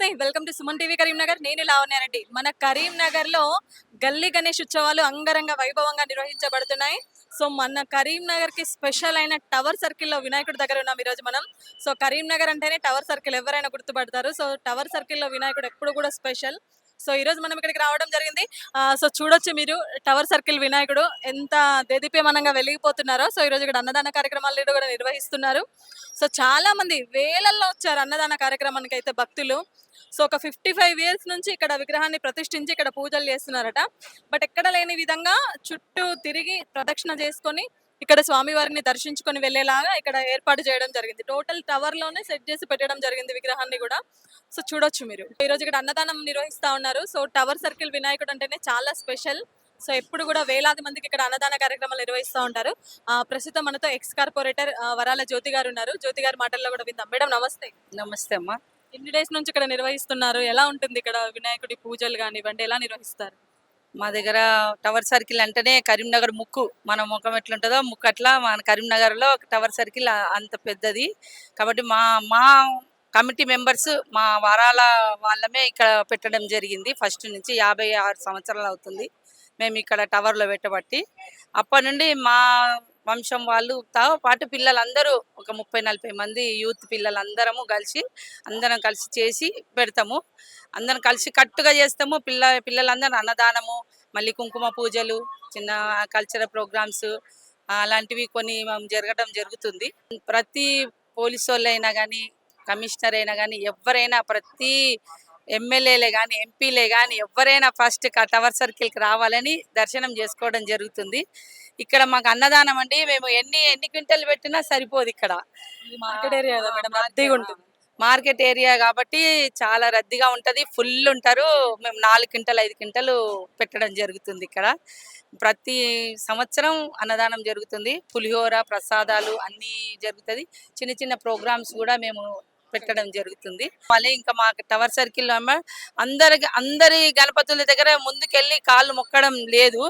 నమస్తే welcome to Suman TV Karimnagar. నేను లావణ్యారెడ్డి మన కరీంనగర్లో గల్లీ గణేష్ ఉత్సవాలు అంగరంగ వైభవంగా నిర్వహించబడుతున్నాయి. సో మన కరీంనగర్కి స్పెషల్ అయిన టవర్ సర్కిల్లో వినాయకుడి దగ్గర ఉన్నాం ఈరోజు మనం. సో కరీంనగర్ అంటేనే టవర్ సర్కిల్ ఎవరైనా గుర్తుపడతారు. సో టవర్ సర్కిల్లో వినాయకుడు ఎప్పుడు కూడా స్పెషల్. సో ఈ రోజు మనం ఇక్కడికి రావడం జరిగింది. సో చూడొచ్చు మీరు టవర్ సర్కిల్ వినాయకుడు ఎంత దేదీప్యమానంగా వెలిగిపోతున్నారో. సో ఈ రోజు ఇక్కడ అన్నదాన కార్యక్రమాలు కూడా నిర్వహిస్తున్నారు. సో చాలా మంది వేలల్లో వచ్చారు అన్నదాన కార్యక్రమానికి అయితే భక్తులు. సో ఒక ఫిఫ్టీ ఫైవ్ ఇయర్స్ నుంచి ఇక్కడ విగ్రహాన్ని ప్రతిష్ఠించి ఇక్కడ పూజలు చేస్తున్నారట. బట్ ఎక్కడ లేని విధంగా చుట్టూ తిరిగి ప్రదక్షిణ చేసుకొని ఇక్కడ స్వామివారిని దర్శించుకొని వెళ్ళేలాగా ఇక్కడ ఏర్పాటు చేయడం జరిగింది. టోటల్ టవర్లోనే సెట్ చేసి పెట్టడం జరిగింది విగ్రహాన్ని కూడా. సో చూడొచ్చు మీరు. ఈ రోజు ఇక్కడ అన్నదానం నిర్వహిస్తా ఉన్నారు. సో టవర్ సర్కిల్ వినాయకుడు అంటేనే చాలా స్పెషల్ సో ఎప్పుడు కూడా వేలాది మందికి ఇక్కడ అన్నదాన కార్యక్రమాలు నిర్వహిస్తూ ఉంటారు. ఆ, ప్రస్తుతం మనతో ఎక్స్ కార్పొరేటర్ వరాల జ్యోతి గారు ఉన్నారు. జ్యోతి గారి మాటల్లో కూడా విందాం. మేడం నమస్తే. నమస్తే అమ్మా. ఎన్ని డేస్ నుంచి ఇక్కడ నిర్వహిస్తున్నారు? ఎలా ఉంటుంది ఇక్కడ వినాయకుడి పూజలు కానివ్వండి ఎలా నిర్వహిస్తారు? మా దగ్గర టవర్ సర్కిల్ అంటేనే కరీంనగర్ ముక్కు. మన ముఖం ఎట్లుంటుందో ముక్కు అట్లా మన కరీంనగర్లో టవర్ సర్కిల్ అంత పెద్దది. కాబట్టి మా మా కమిటీ మెంబర్స్ మా వారాల వాళ్ళమే ఇక్కడ పెట్టడం జరిగింది. ఫస్ట్ నుంచి యాభై ఆరు సంవత్సరాలు అవుతుంది. మేము ఇక్కడ టవర్లో పెట్టబట్టి. అప్పటి నుండి మా వంశం వాళ్ళు తో పాటు పిల్లలందరూ ఒక ముప్పై నలభై మంది యూత్ పిల్లలందరము కలిసి అందరం కలిసి చేసి పెడతాము. అందరం కలిసి కట్టుగా చేస్తాము. పిల్ల పిల్లలందరూ అన్నదానము మళ్ళీ కుంకుమ పూజలు చిన్న కల్చరల్ ప్రోగ్రామ్స్ అలాంటివి కొన్ని మనం జరగడం జరుగుతుంది. ప్రతి పోలీసు వాళ్ళైనా కానీ కమిషనర్ అయినా కానీ ఎవరైనా ప్రతి ఎమ్మెల్యేలే కానీ ఎంపీలే కానీ ఎవరైనా ఫస్ట్ టవర్ సర్కిల్కి రావాలని దర్శనం చేసుకోవడం జరుగుతుంది. ఇక్కడ మాకు అన్నదానం అండి. మేము ఎన్ని ఎన్ని క్వింటల్ పెట్టినా సరిపోదు ఇక్కడ. మార్కెట్ ఏరియా మేడం రద్దీగా ఉంటుంది. మార్కెట్ ఏరియా కాబట్టి చాలా రద్దీగా ఉంటది. ఫుల్ ఉంటారు. మేము నాలుగు క్వింటల్ ఐదు క్వింటలు పెట్టడం జరుగుతుంది ఇక్కడ. ప్రతి సంవత్సరం అన్నదానం జరుగుతుంది. పులిహోర ప్రసాదాలు అన్నీ జరుగుతుంది. చిన్న చిన్న ప్రోగ్రామ్స్ కూడా మేము పెట్టడం జరుగుతుంది. మళ్ళీ ఇంకా మా టవర్ సర్కిల్ అందరి అందరి గణపతుల దగ్గర ముందుకెళ్ళి కాళ్ళు మొక్కడం లేదు.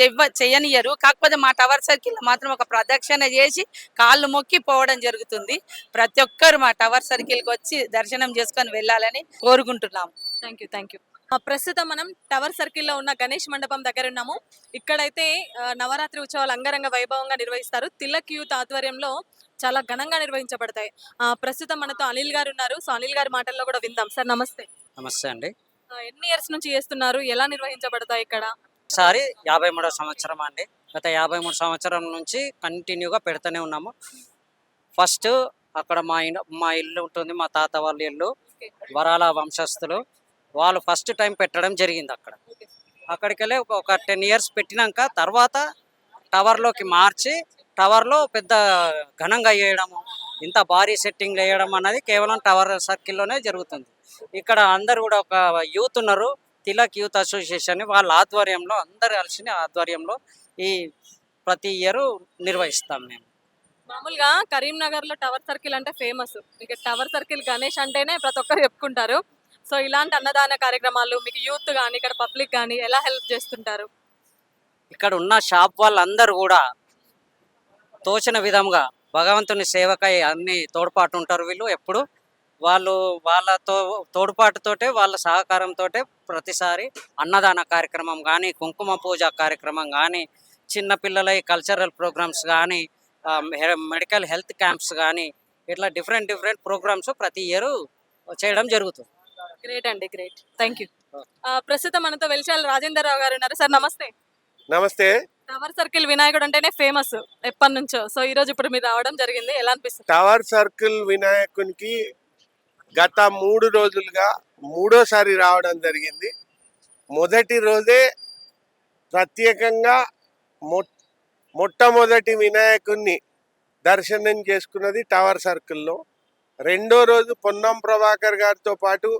చెవ్వ చెయ్యనియరు కాకపోతే మా టవర్ సర్కిల్ మాత్రం ఒక ప్రదక్షిణ చేసి కాళ్ళు మొక్కి పోవడం జరుగుతుంది. ప్రతి ఒక్కరు మా టవర్ సర్కిల్కి వచ్చి దర్శనం చేసుకొని వెళ్ళాలని కోరుకుంటున్నాం. Thank you thank you. ప్రస్తుతం మనం టవర్ సర్కిల్లో ఉన్న గణేష్ మండపం దగ్గర ఉన్నాము. ఇక్కడైతే నవరాత్రి ఉత్సవాలు అంగరంగ వైభవంగా నిర్వహిస్తారు. తిలక్ యూత్ ఆధ్వర్యంలో చాలా ఘనంగా నిర్వహించబడతాయి. ఆ, ప్రస్తుతం మనతో అనిల్ గారు ఉన్నారు. సో అనిల్ గారి మాటల్లో కూడా విందాం. సార్ నమస్తే. నమస్తే అండి. ఎన్ని ఇయర్స్ నుంచి చేస్తున్నారు? ఎలా నిర్వహించబడతాయి ఇక్కడ? ఒకసారి యాభై మూడో సంవత్సరం అండి? గత యాభై మూడు సంవత్సరం నుంచి కంటిన్యూగా పెడుతూనే ఉన్నాము. ఫస్ట్ అక్కడ మా మా ఇల్లు ఉంటుంది. మా తాత వాళ్ళ ఇల్లు. వరాల వంశస్థులు. వాళ్ళు ఫస్ట్ టైం పెట్టడం జరిగింది అక్కడ. అక్కడికి వెళ్ళి ఒక- ఒక టెన్ ఇయర్స్ పెట్టినాక తర్వాత టవర్లోకి మార్చి టవర్లో పెద్ద ఘనంగా వేయడము ఇంత భారీ సెట్టింగ్ వేయడం అన్నది కేవలం టవర్ సర్కిల్లోనే జరుగుతుంది. ఇక్కడ అందరు కూడా ఒక యూత్ ఉన్నారు తిలక్ యూత్ అసోసియేషన్ వాళ్ళ ఆధ్వర్యంలో అందరు కలిసి ఆధ్వర్యంలో ఈ ప్రతి ఇయర్ నిర్వహిస్తాం మేము. మామూలుగా కరీంనగర్లో టవర్ సర్కిల్ అంటే ఫేమస్. ఇక టవర్ సర్కిల్ గణేష్ అంటేనే ప్రతి ఒక్కరు చెప్పుకుంటారు. సో ఇలాంటి అన్నదాన కార్యక్రమాలు మీకు యూత్ కానీ ఇక్కడ పబ్లిక్ కానీ ఎలా హెల్ప్ చేస్తుంటారు? ఇక్కడ ఉన్న షాప్ వాళ్ళందరూ కూడా తోచిన విధంగా భగవంతుని సేవకై అన్ని తోడ్పాటు ఉంటారు వీళ్ళు. ఎప్పుడు వాళ్ళు వాళ్ళతో తోడ్పాటుతోటే వాళ్ళ సహకారంతో ప్రతిసారి అన్నదాన కార్యక్రమం కానీ కుంకుమ పూజ కార్యక్రమం కానీ చిన్న పిల్లలై కల్చరల్ ప్రోగ్రామ్స్ కానీ మెడికల్ హెల్త్ క్యాంప్స్ కానీ ఇట్లా డిఫరెంట్ డిఫరెంట్ ప్రోగ్రామ్స్ ప్రతి ఇయర్ చేయడం జరుగుతుంది. గ్రేట్ అండి గ్రేట్. థ్యాంక్ యూ ప్రస్తుతం మనతో వెలిచాల రాజేందర్ రావు గారు ఉన్నారు. సార్ నమస్తే. నమస్తే. టవర్ సర్కిల్ వినాయకుడు అంటేనే ఫేమస్ ఎప్పటి నుంచో. సో ఈ రోజు ఇప్పుడు మీరు రావడం జరిగింది. ఎలా అనిపిస్తుంది? టవర్ సర్కిల్ వినాయకునికి గత మూడు రోజులుగా మూడోసారి రావడం జరిగింది. మొదటి రోజే ప్రత్యేకంగా మొ మొట్టమొదటి వినాయకుణ్ణి దర్శనం చేసుకున్నది టవర్ సర్కిల్లో. రెండో రోజు పొన్నం ప్రభాకర్ గారితో పాటు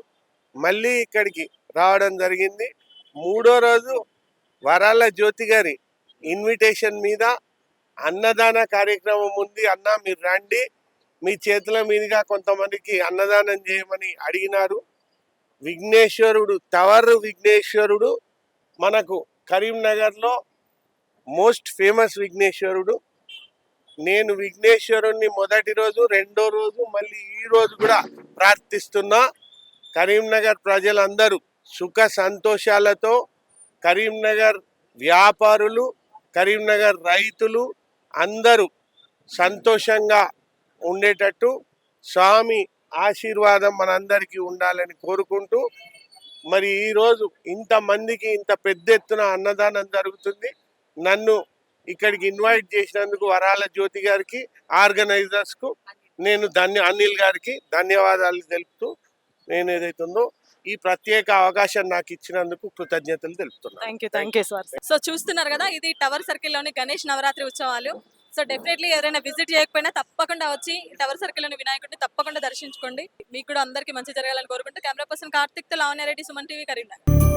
మళ్ళీ ఇక్కడికి రావడం జరిగింది. మూడో రోజు వరాల జ్యోతి గారి ఇన్విటేషన్ మీద అన్నదాన కార్యక్రమం ఉంది. అన్న మీరు రండి. మీ చేతుల మీదుగా కొంతమందికి అన్నదానం చేయమని అడిగినారు. విఘ్నేశ్వరుడు టవర్ విఘ్నేశ్వరుడు మనకు కరీంనగర్లో మోస్ట్ ఫేమస్ విఘ్నేశ్వరుడు. నేను విఘ్నేశ్వరుణ్ణి మొదటి రోజు రెండో రోజు మళ్ళీ ఈ రోజు కూడా ప్రార్థిస్తున్నా. కరీంనగర్ ప్రజలందరూ సుఖ సంతోషాలతో కరీంనగర్ వ్యాపారులు కరీంనగర్ రైతులు అందరూ సంతోషంగా ఉండేటట్టు స్వామి ఆశీర్వాదం మనందరికీ ఉండాలని కోరుకుంటూ మరి ఈరోజు ఇంతమందికి ఇంత పెద్ద ఎత్తున అన్నదానం జరుగుతుంది. నన్ను ఇక్కడికి ఇన్వైట్ చేసినందుకు వరాల జ్యోతి గారికి ఆర్గనైజర్స్కు నేను ధన్య అనిల్ గారికి ధన్యవాదాలు తెలుపుతూ నేను ఏదైతుందో ఈ ప్రత్యేక అవకాశం నాకు ఇచ్చినందుకు కృతజ్ఞతలు తెలుపుతున్నాను. Thank you thank you sir so చూస్తున్నారు కదా ఇది టవర్ సర్కిల్లోని గణేష్ నవరాత్రి ఉత్సవాలు. సో డెఫినెట్లీ ఎవరైనా విజిట్ చేయకపోయినా తప్పకుండా వచ్చి టవర్ సర్కిల్లోని వినాయకుడిని తప్పకుండా దర్శించుకోండి. మీకు కూడా అందరికీ మంచి జరగాలని కోరుకుంటూ కెమెరా పర్సన్ కార్తిక్తో లావణ్యారెడ్డి సుమన్ టీవీ కరీంనగర్.